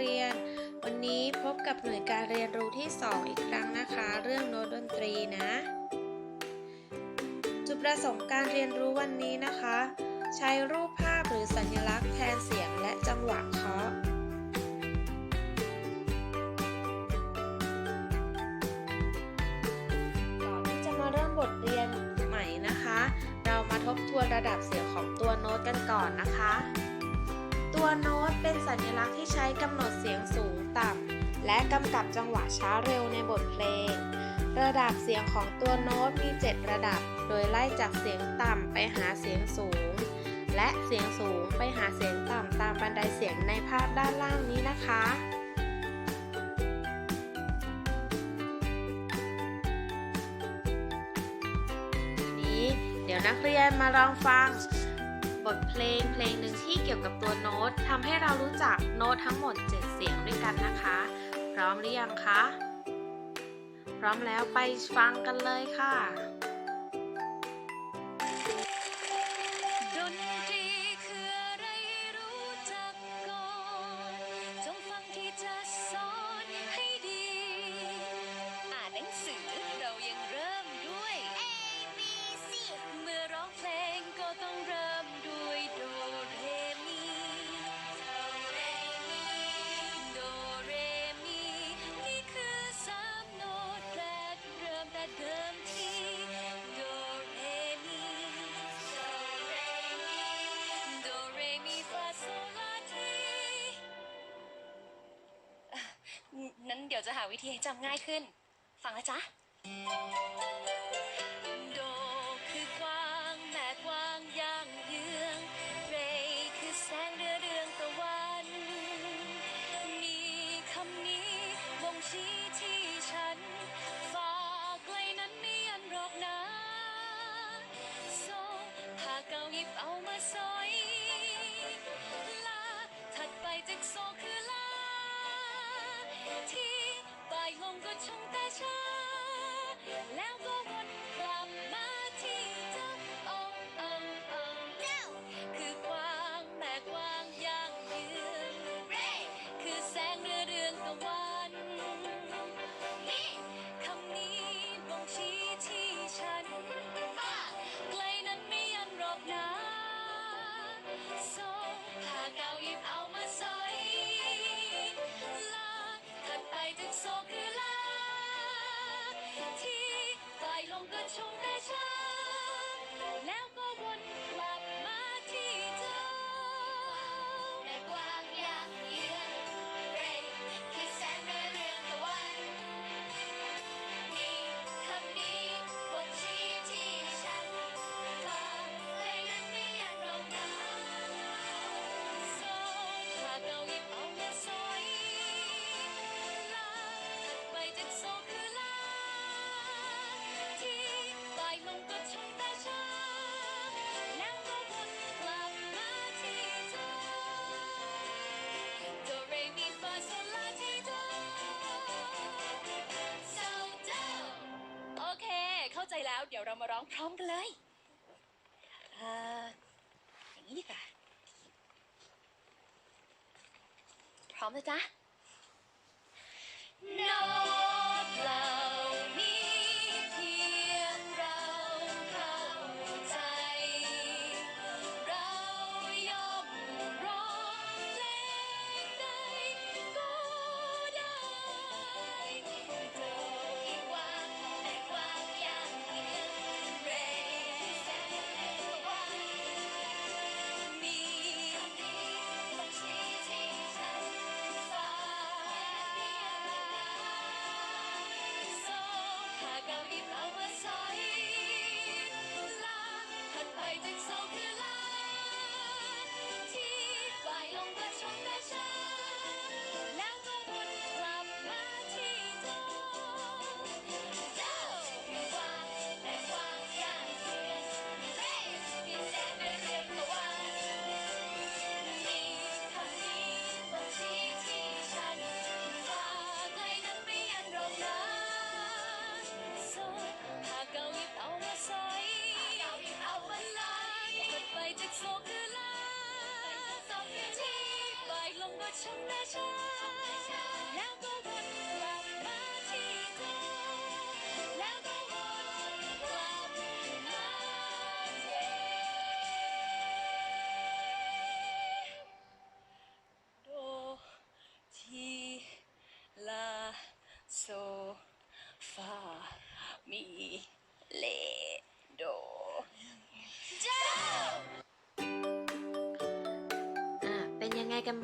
เรียน วันนี้พบกับหน่วยการเรียนรู้ที่ 2 อีกครั้งนะคะ เรื่องโน้ตดนตรีนะ จุดประสงค์การเรียนรู้วันนี้นะคะ ใช้รูปภาพหรือสัญลักษณ์แทนเสียงและจังหวะเคาะก่อนที่จะมาเริ่มบทเรียนใหม่นะคะ เรามาทบทวนระดับเสียงของตัวโน้ตกันก่อนนะคะ ตัวโน้ตเป็นสัญลักษณ์ที่ใช้กำหนดเสียงสูงต่ำและกำกับจังหวะช้าเร็วในบทเพลง ระดับเสียงของตัวโน้ตมี 7 ระดับ โดยไล่จากเสียงต่ำไปหาเสียงสูง และเสียงสูงไปหาเสียงต่ำตามบันไดเสียงในภาพด้านล่างนี้นะคะทีนี้เดี๋ยวนักเรียนมาลองฟัง บทเพลงเพลงหนึ่งที่เกี่ยวกับตัวโน้ตทำให้เรารู้จักโน้ตทั้งหมด 7 เสียงด้วยกันนะคะ พร้อมหรือยังคะ พร้อมแล้วไปฟังกันเลยค่ะ ดี๋ยวจะหาวิธีให้จำง่ายขึ้น ฟังนะจ๊ะ แล้วเดี๋ยวเรามาร้องพร้อมกันเลยเอ่ออย่างนี้ดีกว่าพร้อมนะจ๊ะโน้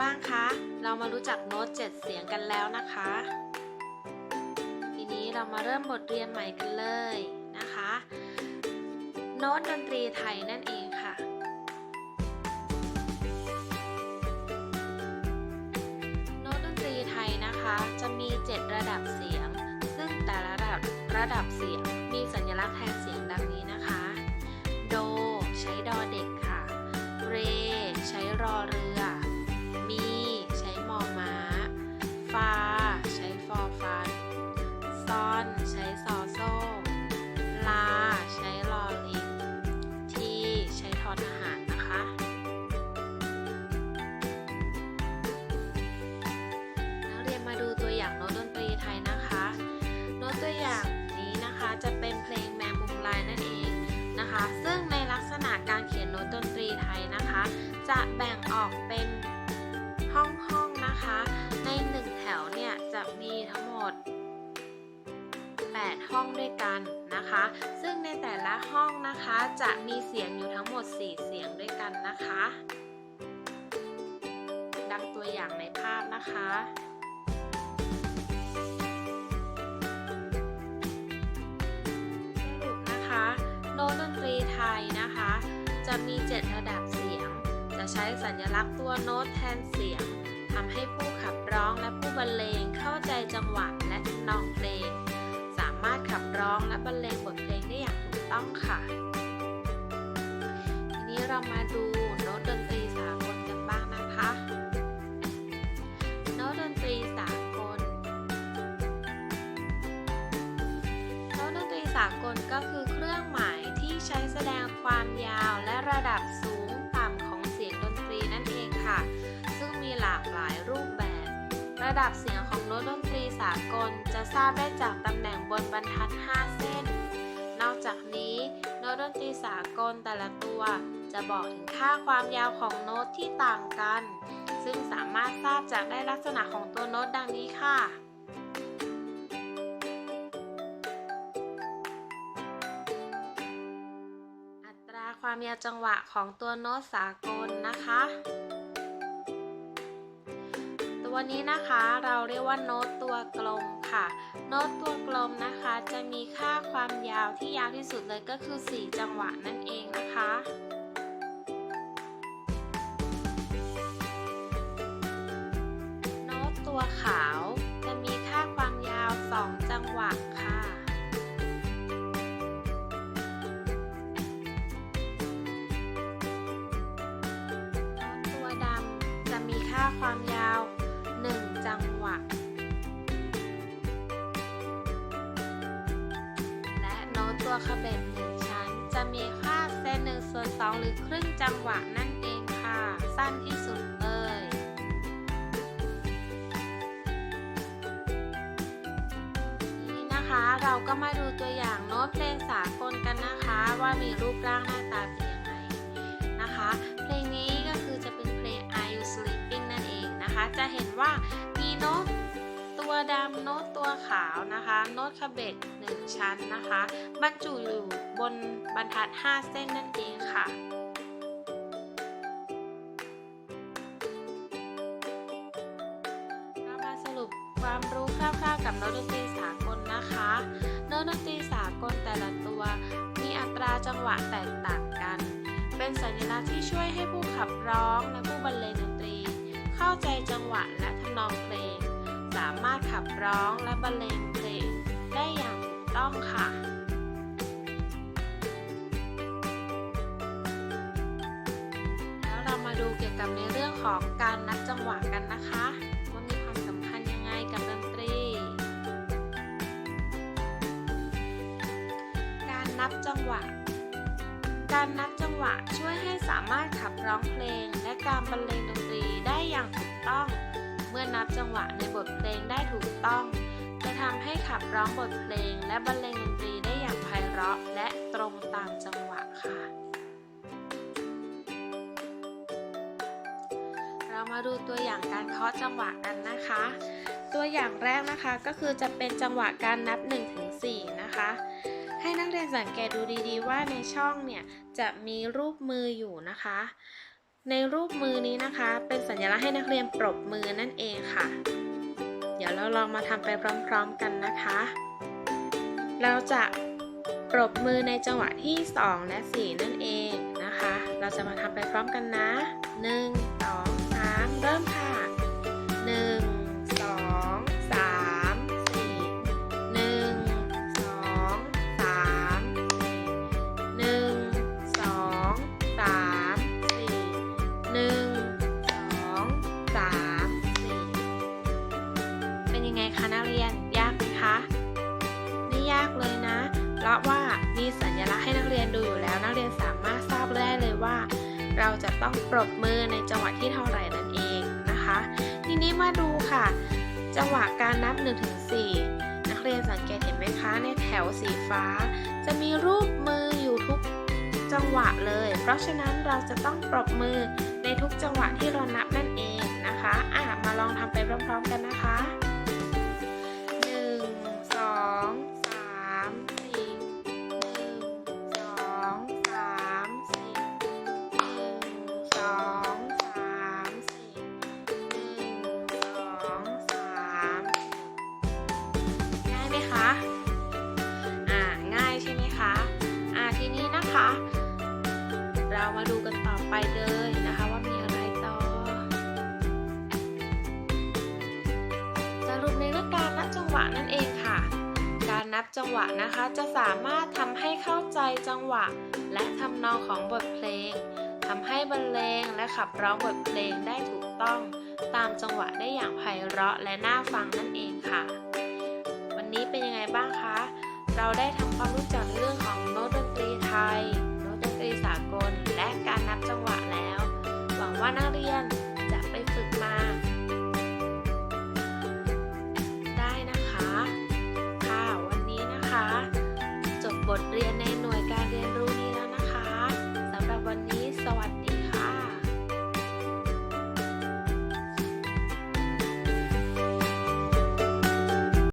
บ้างคะ เรามารู้จักโน้ตเจ็ดเสียงกันแล้วนะคะ ทีนี้เรามาเริ่มบทเรียนใหม่กันเลยนะคะ โน้ตดนตรีไทยนั่นเองค่ะ โน้ตดนตรีไทยนะคะ จะมี 7 ระดับเสียง ซึ่งแต่ละระดับระดับเสียงมีสัญลักษณ์แทนเสียงดังนี้ ซึ่งในลักษณะการเขียนโน้ตดนตรีไทยนะคะ จะแบ่งออกเป็นห้องห้องๆนะคะ ในหนึ่งแถวเนี่ยจะมีทั้งหมด 8 ห้องด้วยกันนะคะ ซึ่งในแต่ละห้องนะคะจะมีเสียงอยู่ทั้งหมด 4 เสียงด้วยกันนะคะ ดังตัวอย่างในภาพนะคะ มี 7 ระดับเสียง จะใช้สัญลักษณ์ตัวโน้ตแทนเสียงทำให้ผู้ขับร้องและผู้บรรเลงเข้าใจจังหวะและทำนองเพลง สามารถขับร้องและบรรเลงบทเพลงได้อย่างถูกต้องค่ะ ทีนี้เรามาดูโน้ตดนตรีสากลกันบ้างนะคะ โน้ตดนตรีสากล โน้ตดนตรีสากลก็คือเครื่องหมายที่ใช้แสดงความยาว ดับเสียงของโน้ตดนตรีสากลจะทราบได้จากตำแหน่งบนบรรทัด 5 เส้น นอกจากนี้โน้ตดนตรีสากลแต่ละตัว จะบอกถึงค่าความยาวของโน้ตที่ต่างกัน ซึ่งสามารถทราบจากได้ลักษณะของตัวโน้ตดังนี้ค่ะอัตราความยาวจังหวะของตัวโน้ตสากลนะคะ วันนี้นะคะเราเรียกว่าโน้ตตัวกลมค่ะ โน้ตตัวกลมนะคะจะมีค่าความยาวที่ยาวที่สุดเลยก็คือ 4 จังหวะนั่นเองนะคะโน้ตตัวขาวจะมีค่าความยาว 2 จังหวะค่ะโน้ตตัวดำจะมีค่าความยาว งหวะและโน้ตตัวขบเบ็ดหนึ่งชั้น จะมีค่าเซนหนึ่งส่วนสองหรือครึ่งจังหวะนั่นเองค่ะ สั้นที่สุดเลยนี่นะคะเราก็มาดูตัวอย่างโน้ตเพลงสากลกันนะคะ ว่ามีรูปร่างหน้าตาเป็นยังไงนะคะ เพลงนี้ก็คือจะเป็นเพลง Are You Sleeping นั่นเองนะคะ จะเห็นว่า น้ตตัวดำโน้ตตัวขาวนะคะโน้ตขบเบ็ดหนึ่งชั้นนะคะ บรรจุอยู่บนบรรทัด 5 เส้นนั่นเองค่ะรามาสรุปความรู้คร่าวๆกับโน้ตดนตรีสากลนะคะ โน้ตดนตรีสากลแต่ละตัว มีอัตราจังหวะแตกต่างกัน เป็นสัญลักษณ์ที่ช่วยให้ผู้ขับร้องและผู้บรรเลงดนตรี เข้าใจจังหวะและทำนองเพลงามารถขับร้องและบรรเลงเพลงได้อย่างถูกต้องค่ะแล้วเรามาดูเกี่ยวกับในเรื่องของการนับจังหวะกันนะคะว่ามีความสำคัญยังไงกับดนตรี การนับจังหวะ การนับจังหวะช่วยให้สามารถขับร้องเพลงและการบรรเลงดนตรีได้อย่างถูก นับจังหวะในบทเพลงได้ถูกต้อง จะทำให้ขับร้องบทเพลงและบรรเลงดนตรีได้อย่างไพเราะและตรงตามจังหวะค่ะ เรามาดูตัวอย่างการเคาะจังหวะกันนะคะ ตัวอย่างแรกนะคะก็คือจะเป็นจังหวะการนับ1ถึง4นะคะให้นักเรียนสังเกตดูดีๆ ว่าในช่องเนี่ยจะมีรูปมืออยู่นะคะ ในรูปมือนี้นะคะ เป็นสัญลักษณ์ให้นักเรียนปรบมือนั่นเองค่ะ เดี๋ยวเราลองมาทำไปพร้อมๆกันนะคะ เราจะปรบมือในจังหวะที่ 2 และ 4 นั่นเองนะคะ เราจะมาทำไปพร้อมกันนะ 1 2 3 เริ่มค่ะ ต้องปรบมือในจังหวะที่เท่าไหร่นั่นเองนะคะ ทีนี้มาดูค่ะ จังหวะการนับ1-4นักเรียนสังเกตเห็นไหมคะ ในแถวสีฟ้า จะมีรูปมืออยู่ทุกจังหวะเลย เพราะฉะนั้นเราจะต้องปรบมือในทุกจังหวะที่เรานับนั่นเองนะคะ อะมาลองทำไปพร้อมๆกันนะคะ วะนั่นเองค่ะ การนับจังหวะนะคะจะสามารถทำให้เข้าใจจังหวะ และทำนองของบทเพลงทำให้บรรเลงและขับร้องบทเพลงได้ถูกต้อง ตามจังหวะได้อย่างไพเราะและน่าฟังนั่นเองค่ะ วันนี้เป็นยังไงบ้างคะ เราได้ทำความรู้จักเรื่องของโน้ตดนตรีไทย